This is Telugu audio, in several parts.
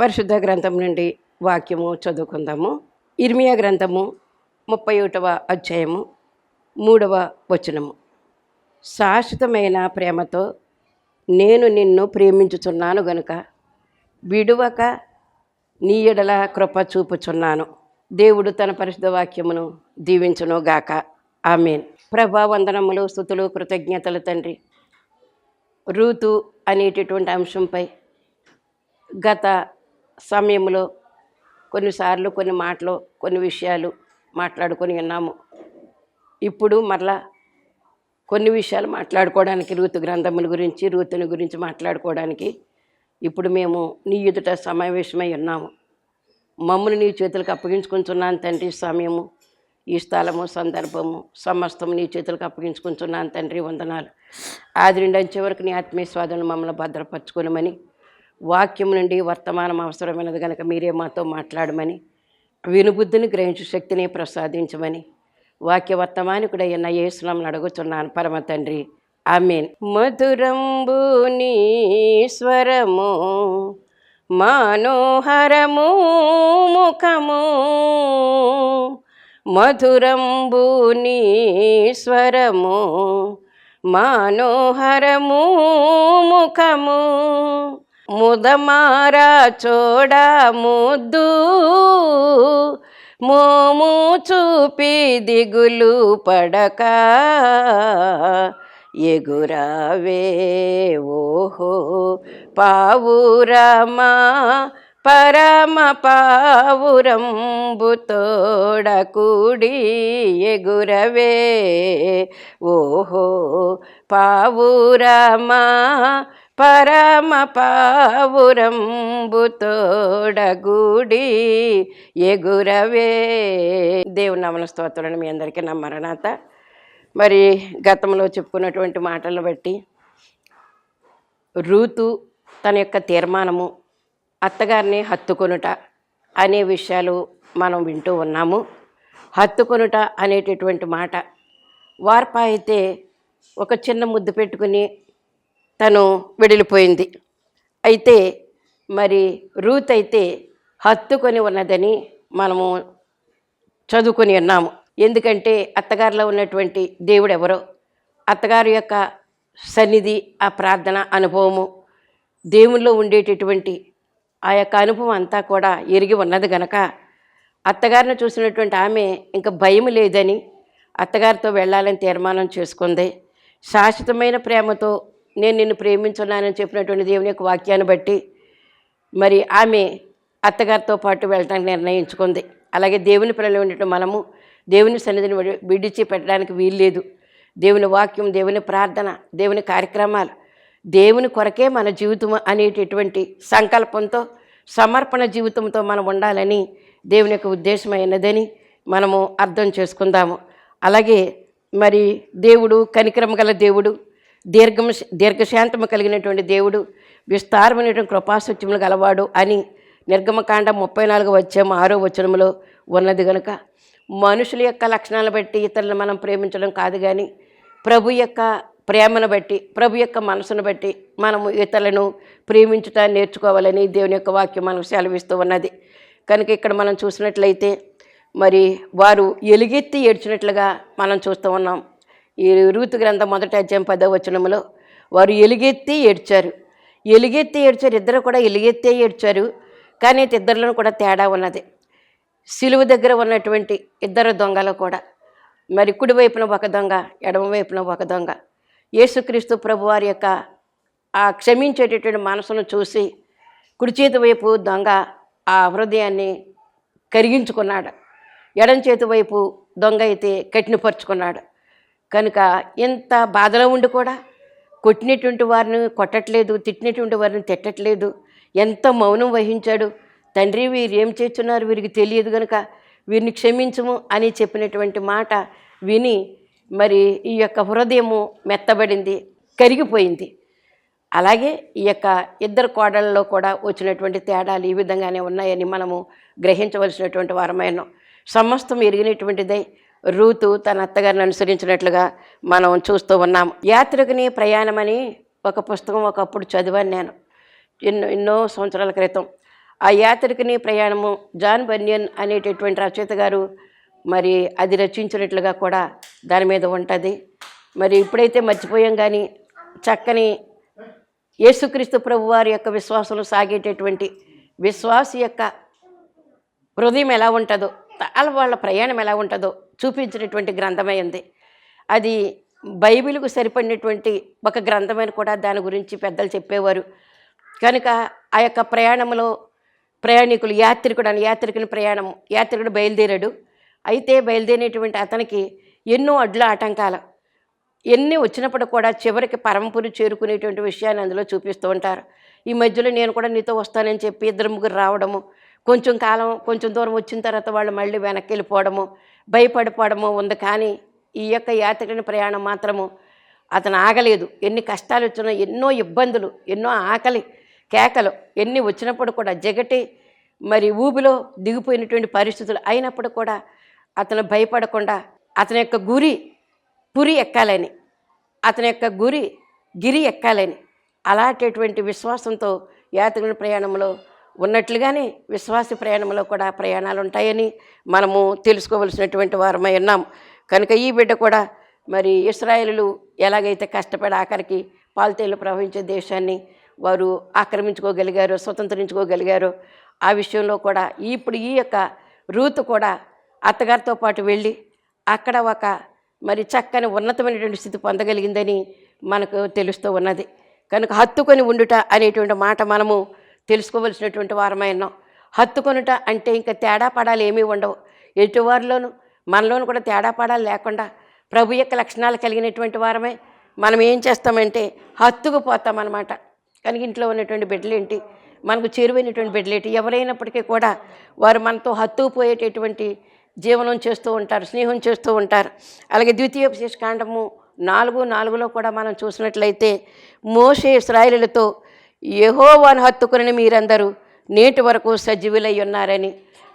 పరిశుద్ధ గ్రంథం నుండి వాక్యము చదువుకుందాము. ఇర్మియా గ్రంథము ముప్పై ఒకటవ అధ్యాయము మూడవ వచనము. శాశ్వతమైన ప్రేమతో నేను నిన్ను ప్రేమించుచున్నాను గనుక విడువక నీ ఎడల కృప చూపుచున్నాను. దేవుడు తన పరిశుద్ధ వాక్యమును దీవించును గాక ఆమెన్. ప్రభా వందనములు స్థుతులు కృతజ్ఞతలు తండ్రి. ఋతు అనేటటువంటి అంశంపై గత సమయంలో కొన్నిసార్లు కొన్ని మాటలు కొన్ని విషయాలు మాట్లాడుకొని ఉన్నాము. ఇప్పుడు మరలా కొన్ని విషయాలు మాట్లాడుకోవడానికి రూతు గ్రంథముల గురించి రూతుని గురించి మాట్లాడుకోవడానికి ఇప్పుడు మేము నీ ఎదుట సమావేశమై ఉన్నాము. మమ్మల్ని నీ చేతులకు అప్పగించుకుంటున్నాను తండ్రి సమయము ఈ స్థలము సందర్భము సమస్తము నీ చేతులకు అప్పగించుకుంటున్నాను తండ్రి వందనాలు. ఆది నుండి అంచే వరకు నీ ఆత్మీయ స్వాదను మమ్మల్ని భద్రపరచుకోనమని వాక్యం నుండి వర్తమానం అవసరమైనది కనుక మీరే మాతో మాట్లాడమని వినుబుద్ధిని గ్రహించు శక్తిని ప్రసాదించమని వాక్య వర్తమానికుడైన యేసునామని అడుగుతున్నాను పరమ తండ్రి. ఆమెన్. మధురంబు నీ స్వరము మనోహరము ముఖము మధురంబు నీ స్వరము మనోహరము ముఖము ముదమారా చోడ ముద్దు మోము చూపి దిగులు పడక. ఎగురావే ఓహో పావురమా పరమ పావురంబు కూడి ఎగురవే ఓహో పావురమా పరమ పావురంబుతోడగూడి ఎగురవే. దేవుని నమన స్తోత్రులను మీ అందరికీ నా మరణాత. మరి గతంలో చెప్పుకున్నటువంటి మాటలను బట్టి ఋతు తన యొక్క తీర్మానము అత్తగారిని హత్తుకొనుట అనే విషయాలు మనం వింటూ ఉన్నాము. హత్తుకొనుట అనేటటువంటి మాట వార్ప అయితే ఒక చిన్న ముద్దు పెట్టుకుని తను వెడిలిపోయింది. అయితే మరి రూత్ అయితే హత్తుకొని ఉన్నదని మనము చదువుకొని ఉన్నాము. ఎందుకంటే అత్తగారిలో ఉన్నటువంటి దేవుడు ఎవరో అత్తగారి యొక్క సన్నిధి ఆ ప్రార్థన అనుభవము దేవుల్లో ఉండేటటువంటి ఆ యొక్క అనుభవం అంతా కూడా ఎరిగి ఉన్నది గనక అత్తగారిని చూసినటువంటి ఆమె ఇంకా భయం లేదని అత్తగారితో వెళ్ళాలని తీర్మానం చేసుకుంది. శాశ్వతమైన ప్రేమతో నేను నిన్ను ప్రేమించున్నానని చెప్పినటువంటి దేవుని యొక్క వాక్యాన్ని బట్టి మరి ఆమె అత్తగారితో పాటు వెళ్ళడానికి నిర్ణయించుకుంది. అలాగే దేవుని పిల్లలు ఉండటం మనము దేవుని సన్నిధిని విడిచి పెట్టడానికి వీల్లేదు. దేవుని వాక్యం దేవుని ప్రార్థన దేవుని కార్యక్రమాలు దేవుని కొరకే మన జీవితం అనేటటువంటి సంకల్పంతో సమర్పణ జీవితంతో మనం ఉండాలని దేవుని యొక్క ఉద్దేశమైనదని మనము అర్థం చేసుకుందాము. అలాగే మరి దేవుడు కనికరం గల దేవుడు దీర్ఘం దీర్ఘశాంతము కలిగినటువంటి దేవుడు విస్తారమైనటువంటి కృపాసత్యములు గలవాడు అని నిర్గమకాండ ముప్పై నాలుగు వచ్చాము ఆరో వచనములో ఉన్నది కనుక మనుషుల యొక్క లక్షణాలను బట్టి ఇతరులను మనం ప్రేమించడం కాదు కానీ ప్రభు యొక్క ప్రేమను బట్టి ప్రభు యొక్క మనసును బట్టి మనము ఇతరులను ప్రేమించుట నేర్చుకోవాలని దేవుని యొక్క వాక్యం మనకు సెలవిస్తూ ఉన్నది. కనుక ఇక్కడ మనం చూసినట్లయితే మరి వారు ఎలుగెత్తి ఏడ్చినట్లుగా మనం చూస్తూ ఉన్నాం. ఈ రూతు గ్రంథం మొదటి అధ్యాయం పదవ వచనములో వారు ఎలుగెత్తి ఏడ్చారు. ఎలుగెత్తి ఏడ్చారు. ఇద్దరు కూడా ఎలుగెత్తే ఏడ్చారు. కానీ ఇద్దరిలో కూడా తేడా ఉన్నది. సిలువు దగ్గర ఉన్నటువంటి ఇద్దరు దొంగలు కూడా. మరి కుడి వైపున ఒక దొంగ ఎడమ వైపున ఒక దొంగ. యేసుక్రీస్తు ప్రభు వారి యొక్క ఆ క్షమించేటటువంటి మనసును చూసి కుడి చేతి వైపు దొంగ ఆ హృదయాన్ని కరిగించుకున్నాడు. ఎడం చేతి వైపు దొంగ అయితే కఠినపరుచుకున్నాడు. కనుక ఎంత బాధలో ఉండి కూడా కొట్టినటువంటి వారిని కొట్టట్లేదు తిట్టినటువంటి వారిని తిట్టట్లేదు ఎంత మౌనం వహించాడు. తండ్రి వీరు ఏం చేస్తున్నారు వీరికి తెలియదు కనుక వీరిని క్షమించము అని చెప్పినటువంటి మాట విని మరి ఈ యొక్క హృదయము మెత్తబడింది కరిగిపోయింది. అలాగే ఈ యొక్క ఇద్దరు కోడళ్ళలో కూడా వచ్చినటువంటి తేడాలు ఈ విధంగానే ఉన్నాయని మనము గ్రహించవలసినటువంటి వారమైన సమస్తం ఎరిగినటువంటిదై రూతు తన అత్తగారిని అనుసరించినట్లుగా మనం చూస్తూ ఉన్నాం. యాత్రికుని ప్రయాణమని ఒక పుస్తకం ఒకప్పుడు చదివాను నేను ఎన్నో ఎన్నో సంవత్సరాల క్రితం. ఆ యాత్రికుని ప్రయాణము జాన్ బన్యన్ అనేటటువంటి రచయిత గారు మరి అది రచించినట్లుగా కూడా దాని మీద ఉంటుంది. మరి ఇప్పుడైతే మర్చిపోయాం కానీ చక్కని యేసుక్రీస్తు ప్రభు వారి యొక్క విశ్వాసంలో సాగేటటువంటి విశ్వాస యొక్క హృదయం ఎలా ఉంటుందో వాళ్ళ వాళ్ళ ప్రయాణం ఎలా ఉంటుందో చూపించినటువంటి గ్రంథమై ఉంది. అది బైబిల్కు సరిపడినటువంటి ఒక గ్రంథమైన కూడా దాని గురించి పెద్దలు చెప్పేవారు. కనుక ఆ యొక్క ప్రయాణంలో ప్రయాణికులు యాత్రికుడు అని యాత్రికుని ప్రయాణం యాత్రికుడు బయలుదేరాడు. అయితే బయలుదేరినటువంటి అతనికి ఎన్నో అడ్ల ఆటంకాలు. ఎన్ని వచ్చినప్పుడు కూడా చివరికి పరంపురి చేరుకునేటువంటి విషయాన్ని అందులో చూపిస్తూ ఉంటారు. ఈ మధ్యలో నేను కూడా నీతో వస్తానని చెప్పి ఇద్దరు ముగ్గురు రావడము కొంచెం కాలం కొంచెం దూరం వచ్చిన తర్వాత వాళ్ళు మళ్ళీ వెనక్కి వెళ్ళిపోవడము భయపడిపోవడము ఉంది కానీ ఈ యొక్క యాత్రికుని ప్రయాణం మాత్రము అతను ఆగలేదు. ఎన్ని కష్టాలు వచ్చినా ఎన్నో ఇబ్బందులు ఎన్నో ఆకలి కేకలు ఎన్ని వచ్చినప్పుడు కూడా జగటి మరి ఊబిలో దిగిపోయినటువంటి పరిస్థితులు అయినప్పుడు కూడా అతను భయపడకుండా అతని యొక్క గురి పురి ఎక్కాలని అతని యొక్క గురి గిరి ఎక్కాలని అలాంటిటువంటి విశ్వాసంతో యాత్రికుని ప్రయాణంలో ఉన్నట్లుగానే విశ్వాస ప్రయాణంలో కూడా ప్రయాణాలు ఉంటాయని మనము తెలుసుకోవలసినటువంటి వారమై ఉన్నాం. కనుక ఈ బిడ్డ కూడా మరి ఇస్రాయేలు ఎలాగైతే కష్టపడి ఆఖరికి పాలతీలు ప్రవహించే దేశాన్ని వారు ఆక్రమించుకోగలిగారు స్వతంత్రించుకోగలిగారు ఆ విషయంలో కూడా ఇప్పుడు ఈ యొక్క రూతు కూడా అత్తగారితో పాటు వెళ్ళి అక్కడ ఒక మరి చక్కని ఉన్నతమైనటువంటి స్థితి పొందగలిగిందని మనకు తెలుస్తూ ఉన్నది. కనుక హత్తుకొని ఉండుట అనేటువంటి మాట మనము తెలుసుకోవలసినటువంటి వారమై ఉన్నాం హత్తుకొనుట అంటే ఇంకా తేడా పడాలు ఏమీ ఉండవు. ఎటువారిలోనూ మనలోనూ కూడా తేడా పడాలు లేకుండా ప్రభు యొక్క లక్షణాలు కలిగినటువంటి వారమే. మనం ఏం చేస్తామంటే హత్తుకుపోతామన్నమాట కనుక ఇంట్లో ఉన్నటువంటి బిడ్డలేంటి? మనకు చేరువైనటువంటి బిడ్డలేంటి? ఎవరైనప్పటికీ కూడా వారు మనతో హత్తుకుపోయేటటువంటి జీవనం చేస్తూ ఉంటారు స్నేహం చేస్తూ ఉంటారు. అలాగే ద్వితీయ కాండము నాలుగు నాలుగులో కూడా మనం చూసినట్లయితే మోసే ఇస్రాయిలతో యహోవాను హత్తుకుని మీరందరూ నేటి వరకు సజీవులై ఉన్నారని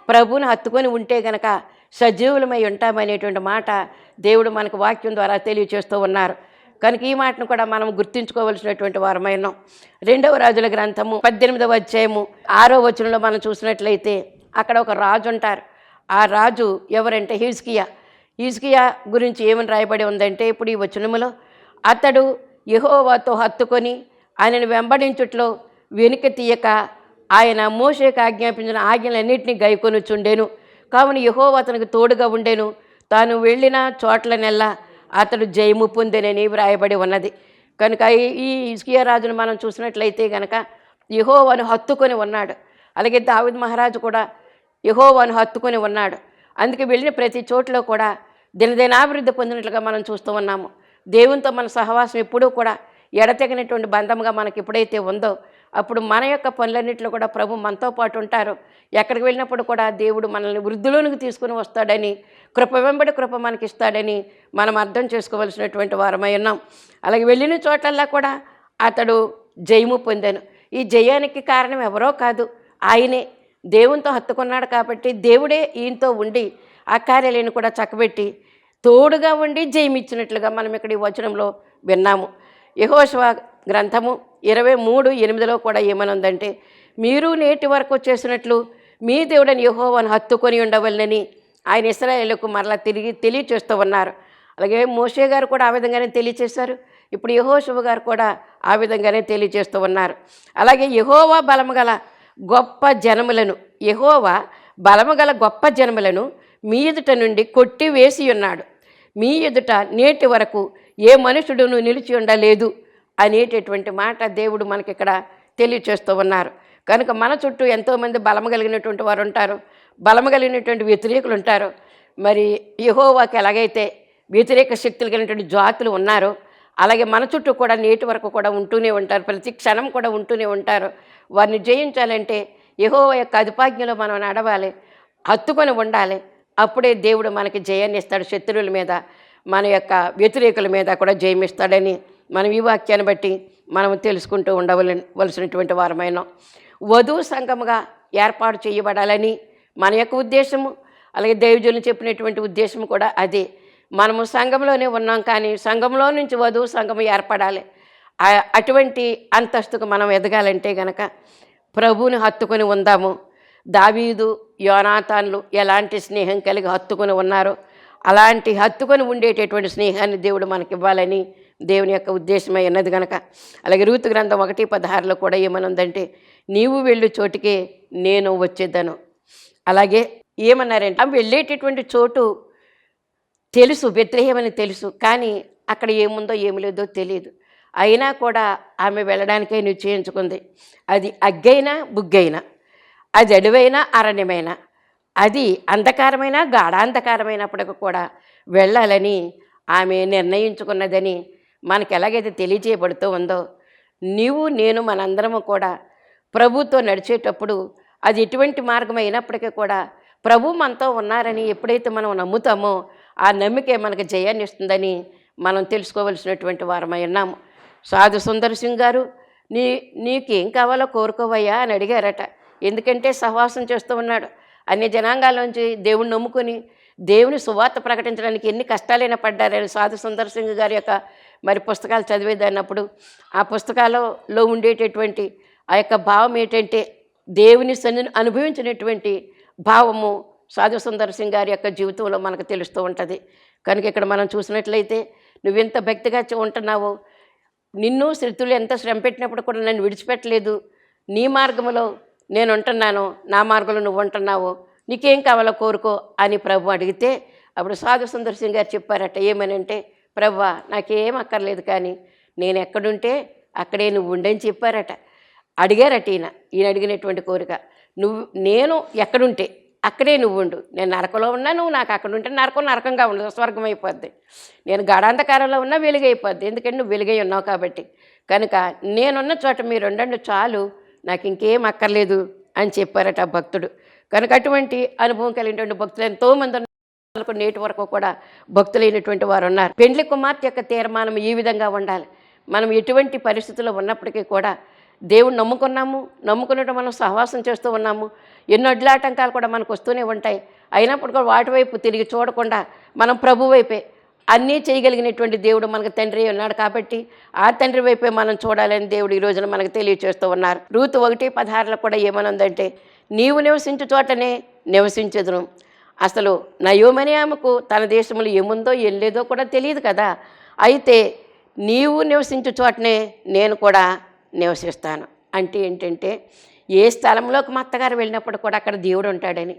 ప్రభువుని హత్తుకొని ఉంటే గనక సజీవులమై ఉంటామనేటువంటి మాట దేవుడు మనకు వాక్యం ద్వారా తెలియచేస్తూ ఉన్నారు. కనుక ఈ మాటను కూడా మనం గుర్తుంచుకోవలసినటువంటి వారమైనాం రెండవ రాజుల గ్రంథము పద్దెనిమిదవ అధ్యాయము ఆరో వచనంలో మనం చూసినట్లయితే అక్కడ ఒక రాజు ఉంటారు. ఆ రాజు ఎవరంటే హిజ్కియా. హిజ్కియా గురించి ఏమని రాయబడి ఉందంటే ఇప్పుడు ఈ వచనములో అతడు యహోవాతో హత్తుకొని ఆయనను వెంబడించుట్లో వెనుక తీయక ఆయన మోషేకి ఆజ్ఞాపించిన ఆజ్ఞలన్నింటినీ గైకొనుచుండేను. కావున యహో అతనికి తోడుగా ఉండెను. తాను వెళ్ళిన చోట్లనెల్లా అతడు జయము పొందేనని వ్రాయబడి ఉన్నది. కనుక ఈ- ఈ ఇస్కియా రాజును మనం చూసినట్లయితే కనుక యహోవాను హత్తుకొని ఉన్నాడు. అలాగే దావిద్ మహారాజు కూడా యహోవాను హత్తుకొని ఉన్నాడు. అందుకే వెళ్ళిన ప్రతి చోట్లో కూడా దినదినాభివృద్ధి పొందినట్లుగా మనం చూస్తూ ఉన్నాము. దేవునితో మన సహవాసం ఎప్పుడూ కూడా ఎడతెగనటువంటి బంధంగా మనకి ఎప్పుడైతే ఉందో అప్పుడు మన యొక్క పనులన్నింటిలో కూడా ప్రభు మనతో పాటు ఉంటారు. ఎక్కడికి వెళ్ళినప్పుడు కూడా దేవుడు మనల్ని వృద్ధిలోనికి తీసుకుని వస్తాడని కృప వెంబడి కృప మనకి ఇస్తాడని మనం అర్థం చేసుకోవలసినటువంటి వారమై ఉన్నాం. అలాగే వెళ్ళిన చోటల్లా కూడా అతడు జయము పొందాను. ఈ జయానికి కారణం ఎవరో కాదు ఆయనే. దేవునితో హత్తుకున్నాడు కాబట్టి దేవుడే ఈయనతో ఉండి ఆ కార్యాలయాన్ని కూడా చక్కబెట్టి తోడుగా ఉండి జయమిచ్చినట్లుగా మనం ఇక్కడ ఈ వచనంలో విన్నాము. యహోశివ గ్రంథము ఇరవై మూడు ఎనిమిదిలో కూడా ఏమనుందంటే మీరు నేటి వరకు చేసినట్లు మీ దేవుడని యహోవాను హత్తుకొని ఉండవలనని ఆయన ఇస్రాయేళ్ళకు మరలా తిరిగి తెలియచేస్తూ ఉన్నారు. అలాగే మోషే గారు కూడా ఆ విధంగానే తెలియచేశారు. ఇప్పుడు యహోశివ గారు కూడా ఆ విధంగానే తెలియచేస్తూ ఉన్నారు. అలాగే యహోవా బలము గల గొప్ప జనములను యహోవా బలము గల గొప్ప జనములను మీ ఎదుట నుండి కొట్టివేసి ఉన్నాడు మీ ఎదుట నేటి వరకు ఏ మనుషుడును నిలిచి ఉండలేదు అనేటటువంటి మాట దేవుడు మనకిక్కడ తెలియచేస్తూ ఉన్నారు. కనుక మన చుట్టూ ఎంతోమంది బలము కలిగినటువంటి వారు ఉంటారు బలము కలిగినటువంటి వ్యతిరేకులు ఉంటారు. మరి యహోవాకి ఎలాగైతే వ్యతిరేక శక్తులు కలిగినటువంటి జాతులు ఉన్నారో అలాగే మన చుట్టూ కూడా నేటి వరకు కూడా ఉంటూనే ఉంటారు ప్రతి క్షణం కూడా ఉంటూనే ఉంటారు. వారిని జయించాలంటే యహోవ యొక్క అధిపాజ్ఞలో మనం నడవాలి హత్తుకొని ఉండాలి అప్పుడే దేవుడు మనకి జయాన్ని ఇస్తాడు శత్రువుల మీద మన యొక్క వ్యతిరేకుల మీద కూడా జయమిస్తాడని మనం ఈ వాక్యాన్ని బట్టి మనం తెలుసుకుంటూ ఉండవలసినటువంటి వారమైన వధువు సంఘముగా ఏర్పాటు చేయబడాలని మన యొక్క ఉద్దేశము. అలాగే దైవజనులు చెప్పినటువంటి ఉద్దేశం కూడా అదే. మనము సంఘంలోనే ఉన్నాం కానీ సంఘంలో నుంచి వధువు సంఘం ఏర్పడాలి. అటువంటి అంతస్తుకు మనం ఎదగాలంటే గనక ప్రభువుని హత్తుకొని ఉందాము. దావీదు యోనాథాన్లు ఎలాంటి స్నేహం కలిగి హత్తుకొని ఉన్నారో అలాంటి హత్తుకొని ఉండేటటువంటి స్నేహాన్ని దేవుడు మనకి ఇవ్వాలని దేవుని యొక్క ఉద్దేశమై ఉన్నది కనుక అలాగే రూతు గ్రంథం ఒకటి పదహారులో కూడా ఏమనుందంటే నీవు వెళ్ళు చోటికే నేను వచ్చేద్దాను అలాగే ఏమన్నారంటే ఆ వెళ్ళేటటువంటి చోటు తెలుసు బెత్లహేమని తెలుసు కానీ అక్కడ ఏముందో ఏమి లేదో తెలియదు. అయినా కూడా ఆమె వెళ్ళడానికే నిశ్చయించుకుంది అది అగ్గైనా బుగ్గైనా. అది అడవైనా అరణ్యమైన. అది అంధకారమైన గాఢాంధకారమైనప్పటికీ కూడా వెళ్ళాలని ఆమె నిర్ణయించుకున్నదని మనకు ఎలాగైతే తెలియజేయబడుతూ ఉందో నీవు నేను మనందరము కూడా ప్రభుతో నడిచేటప్పుడు అది ఎటువంటి మార్గం అయినప్పటికీ కూడా ప్రభు మనతో ఉన్నారని ఎప్పుడైతే మనం నమ్ముతామో ఆ నమ్మికే మనకు జయాన్ని ఇస్తుందని మనం తెలుసుకోవలసినటువంటి వారమై ఉన్నాము. సాధు సుందర్ సింగ్ గారు నీ నీకేం కావాలో కోరుకోవయ్యా అని అడిగారట. ఎందుకంటే సహవాసం చేస్తూ ఉన్నాడు. అన్ని జనాంగాల్లోంచి దేవుణ్ణి నమ్ముకొని దేవుని సువార్త ప్రకటించడానికి ఎన్ని కష్టాలైనా పడ్డారని సాధు సుందర్ సింగ్ గారి యొక్క మరి పుస్తకాలు చదివేదన్నప్పుడు ఆ పుస్తకాలలో ఉండేటటువంటి ఆ యొక్క భావం ఏంటంటే దేవుని సన్నిధిని అనుభవించినటువంటి భావము సాధు సుందర్ సింగ్ గారి యొక్క జీవితంలో మనకు తెలుస్తూ ఉంటుంది. కనుక ఇక్కడ మనం చూసినట్లయితే నువ్వెంత భక్తిగా ఉంటున్నావో నిన్ను శృతులు ఎంత శ్రమ పెట్టినప్పుడు కూడా నన్ను విడిచిపెట్టలేదు నీ మార్గంలో నేను ఉంటున్నాను నా మార్గంలో నువ్వు ఉంటున్నావు నీకేం కావాలో కోరుకో అని ప్రభు అడిగితే అప్పుడు సాధు సుందర్ సింగ్ గారు చెప్పారట ఏమనంటే ప్రభా నాకేం అక్కర్లేదు కానీ నేను ఎక్కడుంటే అక్కడే నువ్వు ఉండని చెప్పారట. అడిగారట ఈయన ఈయన అడిగినటువంటి కోరిక నువ్వు నేను ఎక్కడుంటే అక్కడే నువ్వు ఉండు నేను నరకంలో ఉన్నా నువ్వు నాకు అక్కడ ఉంటే నరకం నరకంగా ఉండదు స్వర్గం అయిపోద్ది. నేను గాఢాంధకారంలో ఉన్నా వెలుగైపోద్ది ఎందుకంటే నువ్వు వెలుగై ఉన్నావు కాబట్టి. కనుక నేనున్న చోట మీరు ఉండండి చాలు నాకు ఇంకేం అక్కర్లేదు అని చెప్పారట ఆ భక్తుడు. కనుక అటువంటి అనుభవం కలిగినటువంటి భక్తులు ఎంతోమంది ఉన్నారు. నేటి వరకు కూడా భక్తులైనటువంటి వారు ఉన్నారు పెండ్లి కుమార్తె యొక్క తీర్మానం ఈ విధంగా ఉండాలి. మనం ఎటువంటి పరిస్థితుల్లో ఉన్నప్పటికీ కూడా దేవుణ్ణి నమ్ముకున్నాము. నమ్ముకున్నట్టు మనం సహవాసం చేస్తూ ఉన్నాము. ఎన్నో అడ్లాటంకాలు కూడా మనకు వస్తూనే ఉంటాయి. అయినప్పుడు కూడా వాటి వైపు తిరిగి చూడకుండా మనం ప్రభు వైపే అన్నీ చేయగలిగినటువంటి దేవుడు మనకు తండ్రి ఉన్నాడు కాబట్టి ఆ తండ్రి వైపే మనం చూడాలని దేవుడు ఈ రోజున మనకు తెలియచేస్తూ ఉన్నారు. రూతు ఒకటి పదహారులో కూడా ఏమనుందంటే నీవు నివసించు చోటనే నివసించదును. అసలు నయోమని ఆమెకు తన దేశంలో ఏముందో ఏం లేదో కూడా తెలియదు కదా. అయితే నీవు నివసించు చోటనే నేను కూడా నివసిస్తాను. అంటే ఏంటంటే ఏ స్థలంలోకి మా అత్తగారు వెళ్ళినప్పుడు కూడా అక్కడ దేవుడు ఉంటాడని.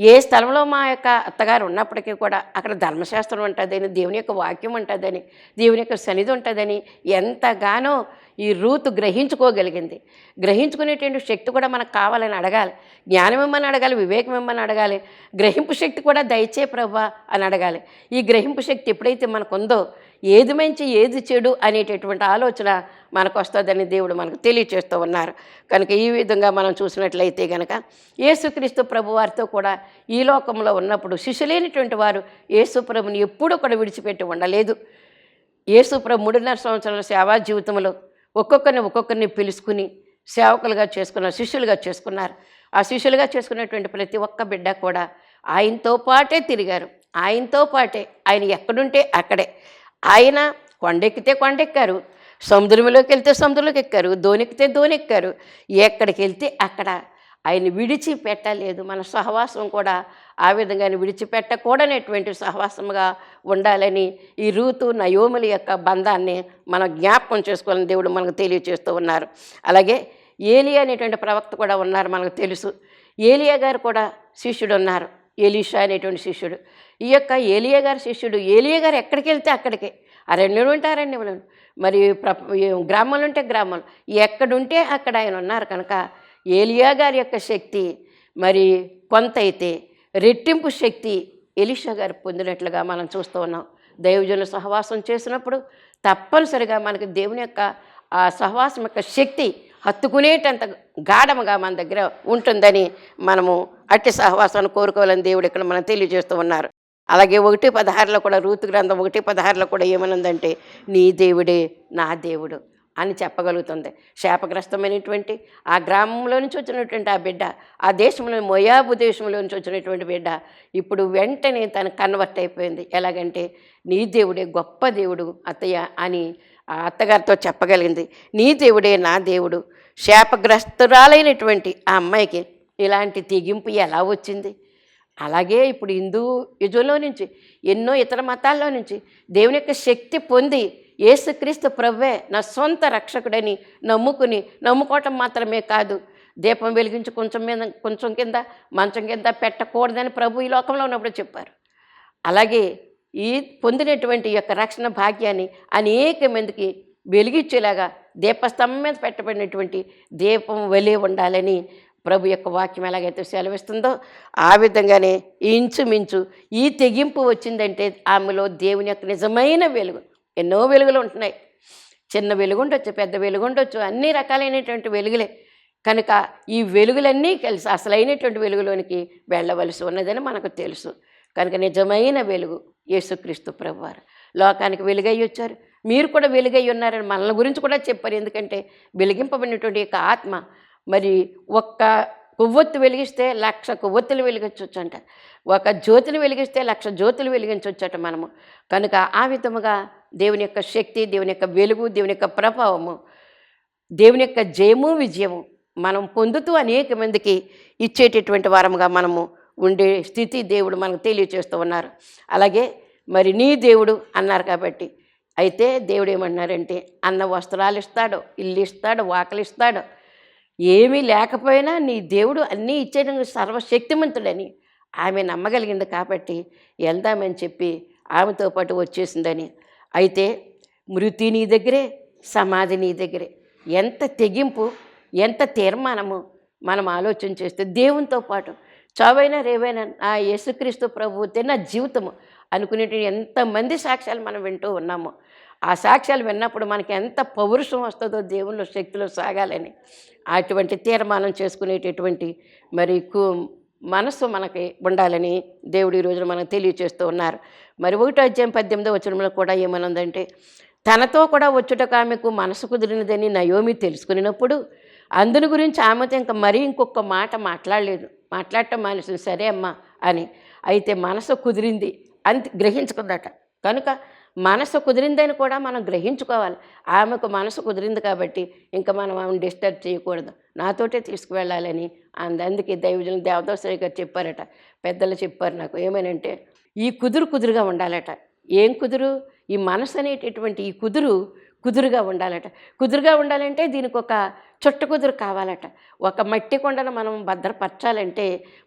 ఏ స్థలంలో మా యొక్క అత్తగారు ఉన్నప్పటికీ కూడా అక్కడ ధర్మశాస్త్రం ఉంటుందని దేవుని యొక్క వాక్యం ఉంటుందని దేవుని యొక్క సన్నిధి ఉంటుందని ఎంతగానో ఈ రూతు గ్రహించుకోగలిగింది. గ్రహించుకునేటువంటి శక్తి కూడా మనకు కావాలని అడగాలి. జ్ఞానం ఇమ్మని అడగాలి వివేకం ఇమ్మని అడగాలి. గ్రహింపు శక్తి కూడా దయచే ప్రభా అని అడగాలి. ఈ గ్రహింపు శక్తి ఎప్పుడైతే మనకు ఉందో ఏది మంచి ఏది చెడు అనేటటువంటి ఆలోచన మనకు వస్తుందని దేవుడు మనకు తెలియచేస్తూ ఉన్నారు. కనుక ఈ విధంగా మనం చూసినట్లయితే కనుక యేసుక్రీస్తు ప్రభు వారితో కూడా ఈ లోకంలో ఉన్నప్పుడు శిష్యులేనిటువంటి వారు యేసు ప్రభుని ఎప్పుడూ కూడా విడిచిపెట్టి ఉండలేదు. యేసు ప్రభు మూడున్నర సంవత్సరాల సేవా జీవితంలో ఒక్కొక్కరిని ఒక్కొక్కరిని పిలుచుకుని సేవకులుగా చేసుకున్నారు శిష్యులుగా చేసుకున్నారు. ఆ శిష్యులుగా చేసుకున్నటువంటి ప్రతి ఒక్క బిడ్డ కూడా ఆయనతో పాటే తిరిగారు. ఆయనతో పాటే ఆయన ఎక్కడుంటే అక్కడే. ఆయన కొండెక్కితే కొండెక్కారు సముద్రంలోకి వెళ్తే సముద్రంలోకి ఎక్కారు దోనెక్కితే దోనెక్కారు ఎక్కడికి వెళ్తే అక్కడ. ఆయన విడిచిపెట్టలేదు మన సహవాసం కూడా ఆ విధంగా విడిచిపెట్టకూడనటువంటి సహవాసముగా ఉండాలని ఈ ఋతు నయోముల యొక్క బంధాన్ని మనం జ్ఞాపకం చేసుకోవాలని దేవుడు మనకు తెలియచేస్తూ ఉన్నారు. అలాగే ఏలియా అనేటువంటి ప్రవక్త కూడా ఉన్నారు మనకు తెలుసు. ఏలియా గారు కూడా శిష్యుడు ఉన్నారు ఎలీషా అనేటువంటి శిష్యుడు. ఈ యొక్క ఏలియా గారి శిష్యుడు ఏలియా గారు ఎక్కడికి వెళ్తే అక్కడికే. అరణ్యంలో ఉంటే అరణ్యంలో మరి ప్ర గ్రామాలు ఉంటే గ్రామాలు ఎక్కడుంటే అక్కడ ఆయన ఉన్నారు కనుక ఏలియా గారి యొక్క శక్తి మరి కొంత అయితే రెట్టింపు శక్తి ఎలిషా గారు పొందినట్లుగా మనం చూస్తూ ఉన్నాం. దైవజనుల సహవాసం చేసినప్పుడు తప్పనిసరిగా మనకి దేవుని యొక్క ఆ సహవాసం యొక్క శక్తి హత్తుకునేటంత గాఢముగా మన దగ్గర ఉంటుందని మనము అట్టి సహవాసాన్ని కోరుకోవాలని దేవుడు ఇక్కడ మనం తెలియజేస్తూ ఉన్నారు. అలాగే ఒకటి పదహారులో కూడా రూతు గ్రంథం ఒకటి పదహారులో కూడా ఏమనుందంటే నీ దేవుడే నా దేవుడు అని చెప్పగలుగుతుంది. శాపగ్రస్తమైనటువంటి ఆ గ్రామంలో నుంచి వచ్చినటువంటి ఆ బిడ్డ ఆ దేశంలో మొయాబు దేశంలో నుంచి వచ్చినటువంటి బిడ్డ ఇప్పుడు వెంటనే తను కన్వర్ట్ అయిపోయింది. ఎలాగంటే నీ దేవుడే గొప్ప దేవుడు అత్తయ్య అని ఆ అత్తగారితో చెప్పగలిగింది. నీ దేవుడే నా దేవుడు శాపగ్రస్తురాలైనటువంటి ఆ అమ్మాయికి ఇలాంటి తెగింపు ఎలా వచ్చింది? అలాగే ఇప్పుడు హిందూ యుజంలో నుంచి ఎన్నో ఇతర మతాల్లో నుంచి దేవుని యొక్క శక్తి పొంది ఏసుక్రీస్తు ప్రవ్వే నా సొంత రక్షకుడని నమ్ముకుని నమ్ముకోవటం మాత్రమే కాదు. దీపం వెలిగించి కొంచెం మీద కొంచెం కింద మంచం కింద పెట్టకూడదని ప్రభు ఈ లోకంలో ఉన్నప్పుడు చెప్పారు. అలాగే ఈ పొందినటువంటి యొక్క రక్షణ భాగ్యాన్ని అనేక మందికి వెలిగించేలాగా దీపస్తంభం మీద పెట్టబడినటువంటి దీపం వెలి ఉండాలని ప్రభు యొక్క వాక్యం ఎలాగైతే సెలవిస్తుందో ఆ విధంగానే ఇంచుమించు ఈ తెగింపు వచ్చిందంటే ఆమెలో దేవుని యొక్క నిజమైన వెలుగు. ఎన్నో వెలుగులు ఉంటున్నాయి. చిన్న వెలుగు ఉండొచ్చు పెద్ద వెలుగు ఉండొచ్చు అన్ని రకాలైనటువంటి వెలుగులే. కనుక ఈ వెలుగులన్నీ కలిసి అసలైనటువంటి వెలుగులోనికి వెళ్ళవలసి ఉన్నదని మనకు తెలుసు. కనుక నిజమైన వెలుగు యేసుక్రీస్తు ప్రభువారు. లోకానికి వెలుగై వచ్చారు. మీరు కూడా వెలుగై ఉన్నారని మనల గురించి కూడా చెప్పారు. ఎందుకంటే వెలిగింపబడినటువంటి యొక్క ఆత్మ మరి ఒక్క కొవ్వొత్తు వెలిగిస్తే లక్ష కొవ్వొత్తులు వెలిగించవచ్చు అంట ఒక జ్యోతిని వెలిగిస్తే లక్ష జ్యోతులు వెలిగించవచ్చట మనము. కనుక ఆ విధముగా దేవుని యొక్క శక్తి దేవుని యొక్క వెలుగు దేవుని యొక్క ప్రభావము దేవుని యొక్క జయము విజయము మనం పొందుతూ అనేక మందికి ఇచ్చేటటువంటి వారముగా మనము ఉండే స్థితి దేవుడు మనకు తెలియచేస్తూ ఉన్నారు. అలాగే మరి నీ దేవుడు అన్నారు కాబట్టి అయితే దేవుడు ఏమన్నారంటే అన్న వస్త్రాలు ఇస్తాడు ఇల్లు ఇస్తాడు వాకలు ఇస్తాడు ఏమీ లేకపోయినా నీ దేవుడు అన్నీ ఇచ్చేయడం సర్వశక్తిమంతుడని ఆమె నమ్మగలిగింది కాబట్టి వెళ్దామని చెప్పి ఆమెతో పాటు వచ్చేసిందని. అయితే మృతి నీ దగ్గరే సమాధి నీ దగ్గరే. ఎంత తెగింపు ఎంత తీర్మానము మనం ఆలోచన చేస్తే దేవునితో పాటు చావైనా రేవైనా నా యేసుక్రీస్తు ప్రభుతే నా జీవితము అనుకునేటువంటి ఎంతమంది సాక్ష్యాలు మనం వింటూ ఉన్నాము ఆ సాక్ష్యాలు విన్నప్పుడు మనకి ఎంత పౌరుషం వస్తుందో దేవుళ్ళు శక్తిలో సాగాలని అటువంటి తీర్మానం చేసుకునేటటువంటి మరి కు- మనస్సు మనకి ఉండాలని దేవుడు ఈ రోజున మనకు తెలియచేస్తూ ఉన్నారు. మరి ఒకటో అధ్యాయం పద్దెనిమిదో వచనంలో కూడా ఏమనుందంటే తనతో కూడా వచ్చుటకు ఆమెకు మనసు కుదిరినదని నయోమి తెలుసుకున్నప్పుడు అందుని గురించి ఆమెతో ఇంకా మరీ ఇంకొక మాట మాట్లాడలేదు. మాట్లాడటం మానేసింది సరే అమ్మా అని. అయితే మనసు కుదిరింది అని గ్రహించుకుందట. కనుక మనసు కుదిరిందని కూడా మనం గ్రహించుకోవాలి. ఆమెకు మనసు కుదిరింది కాబట్టి ఇంకా మనం ఆమెను డిస్టర్బ్ చేయకూడదు. నాతోటే తీసుకువెళ్ళాలని అంద అందుకే దైవజనం దేవదాసరి గారు చెప్పారట. పెద్దలు చెప్పారు నాకు. ఏమనంటే ఈ కుదురు కుదురుగా ఉండాలట. ఏం కుదురు? ఈ మనసు అనేటటువంటి ఈ కుదురు కుదురుగా ఉండాలట. కుదురుగా ఉండాలంటే దీనికి ఒక చుట్ట కుదురు కావాలట. ఒక మట్టి కొండను మనం భద్రపరచాలంటే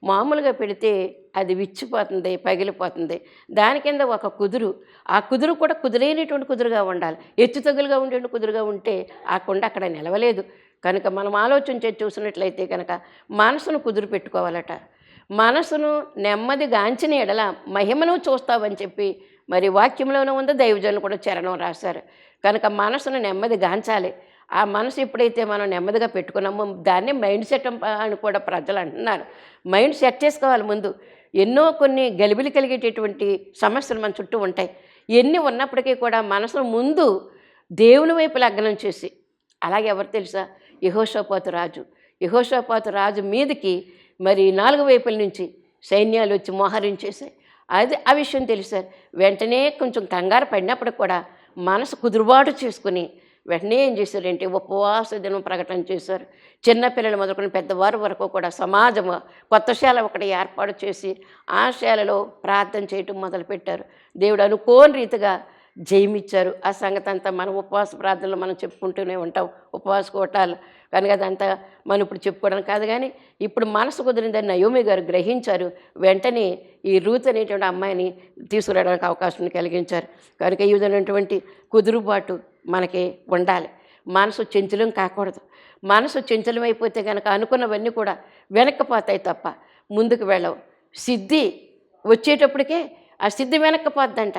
మామూలుగా పెడితే అది విచ్చిపోతుంది పగిలిపోతుంది. దాని కింద ఒక కుదురు. ఆ కుదురు కూడా కుదురైనటువంటి కుదురుగా ఉండాలి. ఎత్తు తగులుగా ఉండేటువంటి కుదురుగా ఉంటే ఆ కొండ అక్కడ నిలవలేదు. కనుక మనం ఆలోచించే చూసినట్లయితే కనుక మనసును కుదురు పెట్టుకోవాలట. మనసును నెమ్మది గాంచిన ఎడల మహిమను చూస్తావని చెప్పి మరి వాక్యంలోనూ ఉంది. దైవజనులు కూడా చరణం రాశారు. కనుక మనసును నెమ్మది గాంచాలి. ఆ మనసు ఎప్పుడైతే మనం నెమ్మదిగా పెట్టుకున్నామో దాన్ని మైండ్ సెట్ అని కూడా ప్రజలు అంటున్నారు. మైండ్ సెట్ చేసుకోవాలి ముందు. ఎన్నో కొన్ని గలిబిలి కలిగేటటువంటి సమస్యలు మన చుట్టూ ఉంటాయి. ఎన్ని ఉన్నప్పటికీ కూడా మనసును ముందు దేవుని వైపు లగ్నం చేసి అలాగే ఎవరు తెలుసా? యహోషోపాతు రాజు. యహోషోపాతు రాజు మీదకి మరి నాలుగు వైపుల నుంచి సైన్యాలు వచ్చి మోహరించేసాయి అది ఆ విషయం తెలుసారు వెంటనే కొంచెం కంగారు పడినప్పుడు కూడా మనసు కుదురుబాటు చేసుకుని వెంటనే ఏం చేశారంటే ఉపవాస దినం ప్రకటన చేశారు. చిన్నపిల్లలు మొదలుకొని పెద్దవారు వరకు కూడా సమాజము కొత్త శాల ఒకటి ఏర్పాటు చేసి ఆ శాలలో ప్రార్థన చేయటం మొదలుపెట్టారు. దేవుడు అనుకోని రీతిగా జయమిచ్చారు. ఆ సంగతి అంతా మనం ఉపవాస ప్రార్థనలు మనం చెప్పుకుంటూనే ఉంటాం. ఉపవాస కోటాలు కనుక అదంతా మనం ఇప్పుడు చెప్పుకోవడం కాదు కానీ ఇప్పుడు మనసు కుదిరిందని నయోమి గారు గ్రహించారు. వెంటనే ఈ రూత్ అనేటువంటి అమ్మాయిని తీసుకురావడానికి అవకాశం కలిగించారు. కనుక ఈ విధమైనటువంటి కుదురుబాటు మనకి ఉండాలి. మనసు చెంచలం కాకూడదు. మనసు చెంచలం అయిపోతే కనుక అనుకున్నవన్నీ కూడా వెనక్కిపోతాయి తప్ప ముందుకు వెళ్ళవు. సిద్ధి వచ్చేటప్పటికే ఆ సిద్ధి వెనక్కిపోద్దంట.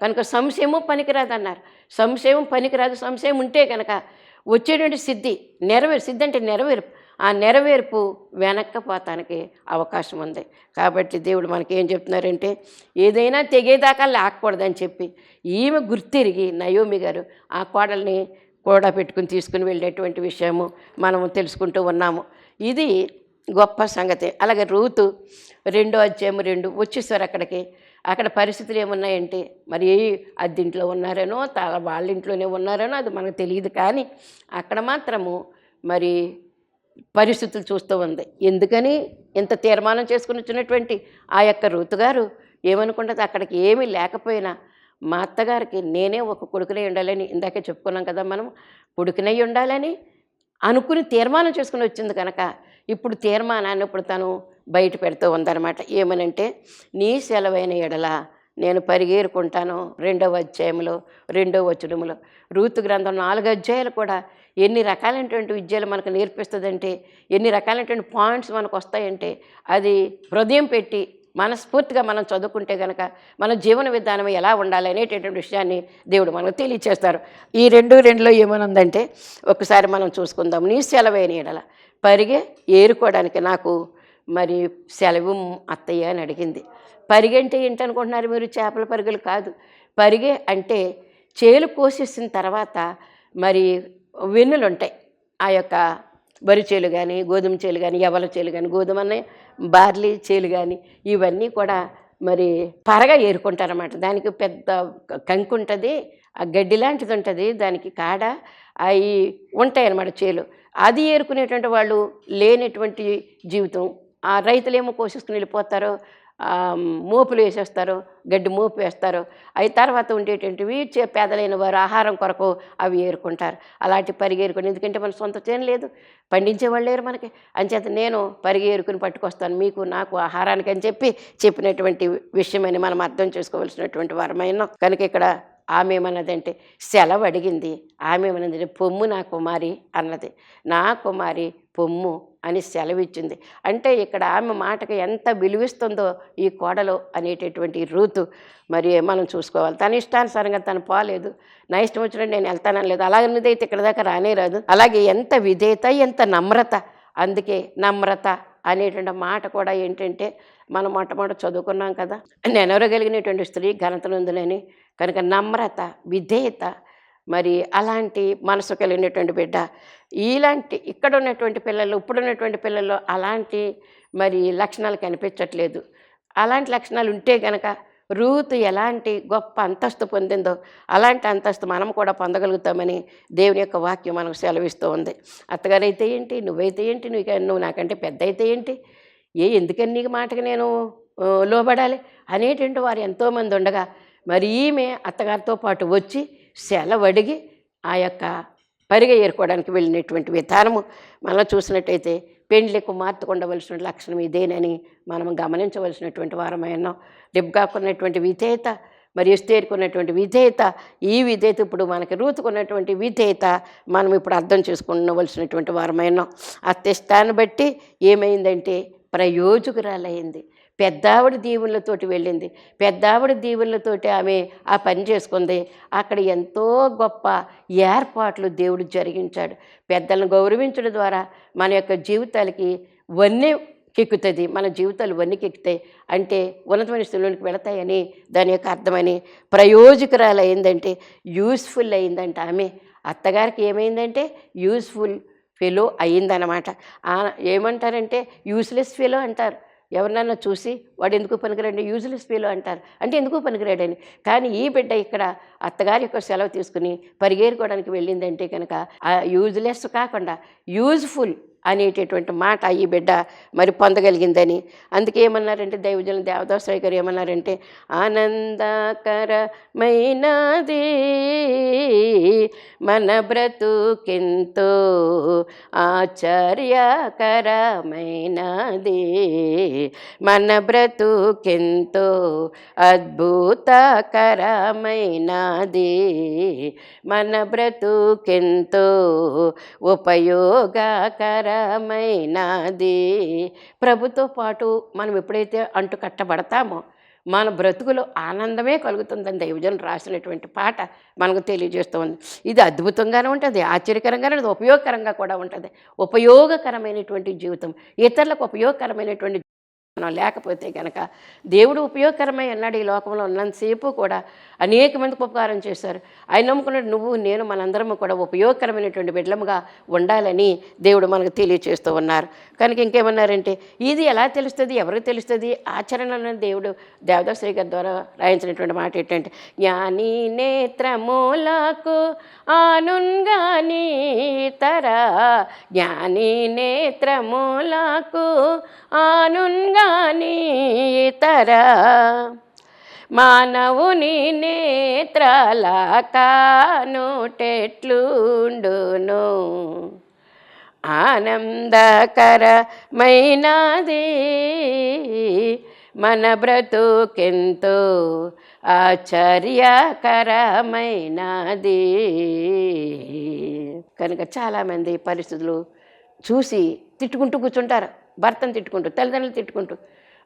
కనుక సంశయము పనికిరాదన్నారు. సంశయం పనికిరాదు సంశయం ఉంటే కనుక వచ్చేటువంటి సిద్ధి నెరవేరు సిద్ధి అంటే నెరవేర్పు. ఆ నెరవేర్పు వెనక్కపోతానికి అవకాశం ఉంది. కాబట్టి దేవుడు మనకి ఏం చెప్తున్నారంటే ఏదైనా తెగేదాకా లేకూడదని చెప్పి ఈమె గుర్తిరిగి నయోమి గారు ఆ కోడల్ని కూడా పెట్టుకుని తీసుకుని వెళ్ళేటువంటి విషయము మనము తెలుసుకుంటూ ఉన్నాము. ఇది గొప్ప సంగతి. అలాగే రూతు రెండో అధ్యాయం రెండు వచ్చేసారు అక్కడికి. అక్కడ పరిస్థితులు ఏమున్నాయంటే మరి అద్దింట్లో ఉన్నారేనో తల వాళ్ళ ఇంట్లోనే ఉన్నారేనో అది మనకు తెలియదు. కానీ అక్కడ మాత్రము మరి పరిస్థితులు చూస్తూ ఉంది. ఎందుకని? ఇంత తీర్మానం చేసుకుని వచ్చినటువంటి ఆ యొక్క ఋతు గారు ఏమనుకుంటుంది? అక్కడికి ఏమీ లేకపోయినా మా అత్తగారికి నేనే ఒక కొడుకునే ఉండాలని ఇందాకే చెప్పుకున్నాం కదా మనం కొడుకునై ఉండాలని అనుకుని తీర్మానం చేసుకుని వచ్చింది కనుక ఇప్పుడు తీర్మానాన్ని ఇప్పుడు తను బయట పెడుతూ ఉందన్నమాట. ఏమనంటే నీ సెలవైన ఎడల నేను పరిగేరుకుంటాను రెండవ అధ్యాయంలో రెండవ వచనములో. రూతు గ్రంథం నాలుగు అధ్యాయాలు కూడా ఎన్ని రకాలైనటువంటి విద్యలు మనకు నేర్పిస్తుందంటే ఎన్ని రకాలైనటువంటి పాయింట్స్ మనకు వస్తాయంటే అది హృదయం పెట్టి మనస్ఫూర్తిగా మనం చదువుకుంటే కనుక మన జీవన విధానం ఎలా ఉండాలి అనేటటువంటి విషయాన్ని దేవుడు మనకు తెలియచేస్తారు. ఈ రెండు రెండులో ఏమనుందంటే ఒకసారి మనం చూసుకుందాం. నీ సెలవైన ఎడల పరిగే ఏరుకోవడానికి నాకు మరి సెలవు అత్తయ్య అని అడిగింది. పరిగె అంటే ఏంటనుకుంటున్నారు మీరు? చేపల పరుగులు కాదు. పరిగె అంటే చేలు కోసేసిన తర్వాత మరి వెన్నులు ఉంటాయి ఆ యొక్క వరి చేలు కానీ గోధుమ చేలు కానీ ఎవల చేలు కానీ గోధుమ అనే బార్లీ చేలు కానీ ఇవన్నీ కూడా మరి పరగా ఏరుకుంటారన్నమాట. దానికి పెద్ద కంకు ఉంటుంది ఆ గడ్డి లాంటిది ఉంటుంది దానికి కాడ అవి ఉంటాయి అన్నమాట చేలు. అది ఏరుకునేటువంటి వాళ్ళు లేనటువంటి జీవితం రైతులేమో కోసేసుకుని వెళ్ళిపోతారు మోపులు వేసేస్తారు గడ్డి మోపు వేస్తారు. అవి తర్వాత ఉండేటువంటివి చే- పేదలైన వారు ఆహారం కొరకు అవి ఏరుకుంటారు. అలాంటి పరిగి ఎందుకంటే మన సొంత చేను లేదు పండించే వాళ్ళు లేరు మనకి. అంచేత నేను పరిగేరుకుని పట్టుకొస్తాను మీకు నాకు ఆహారానికి అని చెప్పి చెప్పినటువంటి విషయమని మనం అర్థం చేసుకోవాల్సినటువంటి వరమైన కనుక ఇక్కడ ఆమె ఏమన్నదంటే సెలవు అడిగింది. ఆమె ఏమన్నది పొమ్ము నా కుమారి అన్నది. నా కుమారి పొమ్ము అని సెలవిచ్చింది. అంటే ఇక్కడ ఆమె మాటకు ఎంత విలువిస్తుందో ఈ కోడలు అనేటటువంటి రూతు మరి మనం చూసుకోవాలి. తన ఇష్టానుసారంగా తను పోలేదు. నా ఇష్టం వచ్చినట్టు నేను వెళ్తానని లేదు. అలాగనేది అయితే ఇక్కడ దాకా రానే రాదు. అలాగే ఎంత విధేయత ఎంత నమ్రత. అందుకే నమ్రత అనేటువంటి మాట కూడా ఏంటంటే మనం మొట్టమొదటి చదువుకున్నాం కదా. నెనవరగలిగినటువంటి స్త్రీ ఘనత నొందునని కనుక నమ్రత విధేయత మరి అలాంటి మనసు కలిగినటువంటి బిడ్డ ఇలాంటి ఇక్కడ ఉన్నటువంటి పిల్లలు ఇప్పుడు ఉన్నటువంటి అలాంటి మరి లక్షణాలు కనిపించట్లేదు. అలాంటి లక్షణాలు ఉంటే కనుక రూతు ఎలాంటి గొప్ప అంతస్తు పొందిందో అలాంటి అంతస్తు మనం కూడా పొందగలుగుతామని దేవుని యొక్క వాక్యం మనకు సెలవిస్తూ ఉంది. అత్తగారైతే ఏంటి? నువ్వైతే ఏంటి? నువ్వు నువ్వు నాకంటే పెద్ద అయితే ఏంటి? ఏ ఎందుకని నీకు మాటకి నేను లోబడాలి? అనేటువంటి వారు ఎంతోమంది ఉండగా మరి ఈమె అత్తగారితో పాటు వచ్చి సెలవడిగి ఆ యొక్క పరిగ ఏరుకోవడానికి వెళ్ళినటువంటి విధానము మనం చూసినట్టయితే పెండ్లి కుమార్తెకు ఉండవలసిన లక్షణం ఇదేనని మనం గమనించవలసినటువంటి వారమైన రిబ్గాకున్నటువంటి విధేయత మరి ఎస్తేరుకున్నటువంటి విధేయత ఈ విధేయత ఇప్పుడు మనకి రూతుకున్నటువంటి విధేయత మనం ఇప్పుడు అర్థం చేసుకునవలసినటువంటి వారమైనా ఆ తెష్టాన్ని బట్టి ఏమైందంటే ప్రయోజకురాలయ్యింది పెద్దావిడ దీవులతోటి వెళ్ళింది. పెద్దావిడ దీవులతోటి ఆమె ఆ పని చేసుకుంది. అక్కడ ఎంతో గొప్ప ఏర్పాట్లు దేవుడు జరిగించాడు. పెద్దలను గౌరవించడం ద్వారా మన యొక్క జీవితాలకి వన్నీ కెక్కుతుంది. మన జీవితాలు వన్నీకెక్కుతాయి అంటే ఉన్నతమైన స్థితిలోనికి వెళతాయని దాని యొక్క అర్థమని ప్రయోజకరాలు అయిందంటే యూస్ఫుల్ అయిందంట ఆమె. అత్తగారికి ఏమైందంటే యూస్ఫుల్ ఫెలో అయిందనమాట ఆ- ఏమంటారంటే యూస్లెస్ ఫెలో అంటారు. ఎవరినన్నా చూసి వాడు ఎందుకు పనికిరాడు యూజ్లెస్ ఫీలో అంటారు. అంటే ఎందుకు పనికిరాడని? కానీ ఈ బిడ్డ ఇక్కడ అత్తగారి యొక్క సెలవు తీసుకుని పరిగేరుకోవడానికి వెళ్ళిందంటే కనుక ఆ యూజ్లెస్ కాకుండా యూజ్ఫుల్ అనేటటువంటి మాట ఈ బిడ్డ మరి పొందగలిగిందని. అందుకే ఏమన్నారంటే దైవజన దేవదాసరాయ్ గారు ఏమన్నారంటే ఆనందకరమైనది మన బ్రతుకెంతో ఆశ్చర్యకరమైనది మన బ్రతుకెంతో అద్భుతకరమైనది మన బ్రతుకెంతో ఉపయోగకరమైనది ప్రభుతో పాటు మనం ఎప్పుడైతే అంటు కట్టబడతామో మన బ్రతుకులో ఆనందమే కలుగుతుందని దైవజన్ రాసినటువంటి పాట మనకు తెలియజేస్తుంది ఇది అద్భుతంగానే ఉంటుంది ఆశ్చర్యకరంగానే ఉంటుంది ఉపయోగకరంగా కూడా ఉంటుంది. ఉపయోగకరమైనటువంటి జీవితం ఇతరులకు ఉపయోగకరమైనటువంటి మనం లేకపోతే కనుక దేవుడు ఉపయోగకరమై అన్నాడు ఈ లోకంలో ఉన్నంతసేపు కూడా అనేక మందికి ఉపకారం చేశారు. ఆయన నమ్ముకున్నాడు నువ్వు నేను మనందరము కూడా ఉపయోగకరమైనటువంటి బిడ్డలముగా ఉండాలని దేవుడు మనకు తెలియచేస్తూ ఉన్నారు. కనుక ఇంకేమన్నారంటే ఇది ఎలా తెలుస్తుంది? ఎవరికి తెలుస్తుంది? ఆచరణలో దేవుడు దేవదాశ్రీ గారి ద్వారా రాయించినటువంటి మాట ఏంటంటే జ్ఞాని నేత్రమూలకు ఆనుంగాని తర జ్ఞాని నేత్రమూలకు ఆనుంగాని తర. మానవుని నేత్రలా కానుటెట్లుండును ఆనందకరమైనది మన బ్రతుకెంతో ఆశ్చర్యకరమైనది. కనుక చాలామంది పరిస్థితులు చూసి తిట్టుకుంటూ కూర్చుంటారు. భర్తను తిట్టుకుంటూ తల్లిదండ్రులు తిట్టుకుంటూ.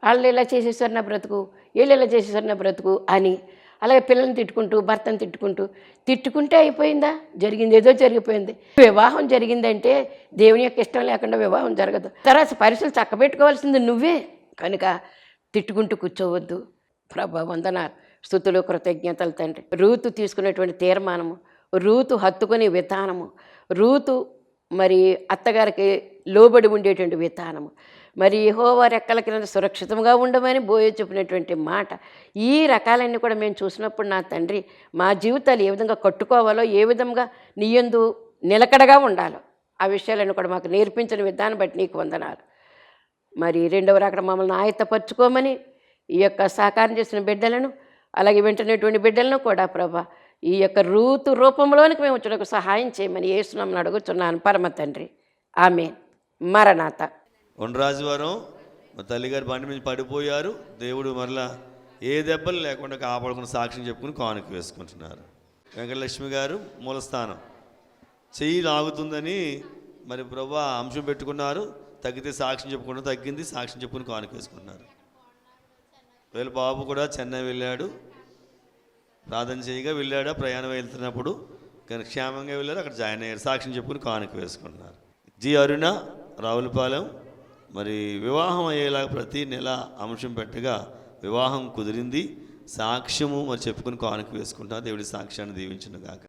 వాళ్ళు ఇలా చేసేసారు నా బ్రతుకు వీళ్ళు ఇలా చేసేసారు నా బ్రతుకు అని అలాగే పిల్లల్ని తిట్టుకుంటూ భర్తను తిట్టుకుంటూ తిట్టుకుంటే అయిపోయిందా? జరిగింది ఏదో జరిగిపోయింది. వివాహం జరిగిందంటే దేవుని యొక్క ఇష్టం లేకుండా వివాహం జరగదు. తర్వాత పరిస్థితులు చక్కబెట్టుకోవాల్సింది నువ్వే. కనుక తిట్టుకుంటూ కూర్చోవద్దు. ప్రభా వందన స్థుతులు కృతజ్ఞతలు తండ్రి. రూతు తీసుకునేటువంటి తీర్మానము రూతు హత్తుకునే విధానము రూతు మరి అత్తగారికి లోబడి ఉండేటువంటి విధానము మరి యెహోవా రెక్కల కింద సురక్షితంగా ఉండమని బోయే చెప్పినటువంటి మాట. ఈ రకాలన్నీ కూడా మేము చూసినప్పుడు నా తండ్రి మా జీవితాలు ఏ విధంగా కట్టుకోవాలో ఏ విధంగా నీయందు నిలకడగా ఉండాలో ఆ విషయాలను కూడా మాకు నేర్పించిన విధానం బట్టి నీకు వందనాలు. మరి రెండవ అక్కడ మమ్మల్ని ఆయత్తపరుచుకోమని ఈ యొక్క సహకారం చేసిన బిడ్డలను అలాగే వెంటనేటువంటి బిడ్డలను కూడా ప్రభా ఈ యొక్క రూతు రూపంలోనికి మేము వచ్చుటకు సహాయం చేయమని ఏసునామని అడుగుతున్నాను. పరమ తండ్రి. ఆమె మరణాత. ఉండరాజువారం మా తల్లిగారి బండి మీద పడిపోయారు. దేవుడు మరలా ఏ దెబ్బలు లేకుండా కాపాడుకుని సాక్ష్యం చెప్పుకుని కానుక వేసుకుంటున్నారు. వెంకటలక్ష్మి గారు మూలస్థానం. చెయ్యి లాగుతుందని మరి ప్రభు అంశం పెట్టుకున్నారు. తగ్గితే సాక్ష్యం చెప్పుకుంటూ తగ్గింది సాక్ష్యం చెప్పుకుని కానుక వేసుకుంటున్నారు. వీళ్ళ బాబు కూడా చెన్నై వెళ్ళాడు ప్రార్థన చేయగా వెళ్ళాడు ప్రయాణం వెళ్తున్నప్పుడు కానీ క్షేమంగా వెళ్ళారు అక్కడ జాయిన్ అయ్యారు సాక్ష్యం చెప్పుకుని కానుక వేసుకుంటున్నారు. జి అరుణ రావులపాలెం మరి వివాహం అయ్యేలాగా ప్రతి నెల అంశం పెట్టగా వివాహం కుదిరింది. సాక్ష్యము మరి చెప్పుకుని కానుక వేసుకుంటా దేవుడి సాక్ష్యాన్ని దీవించిన గాక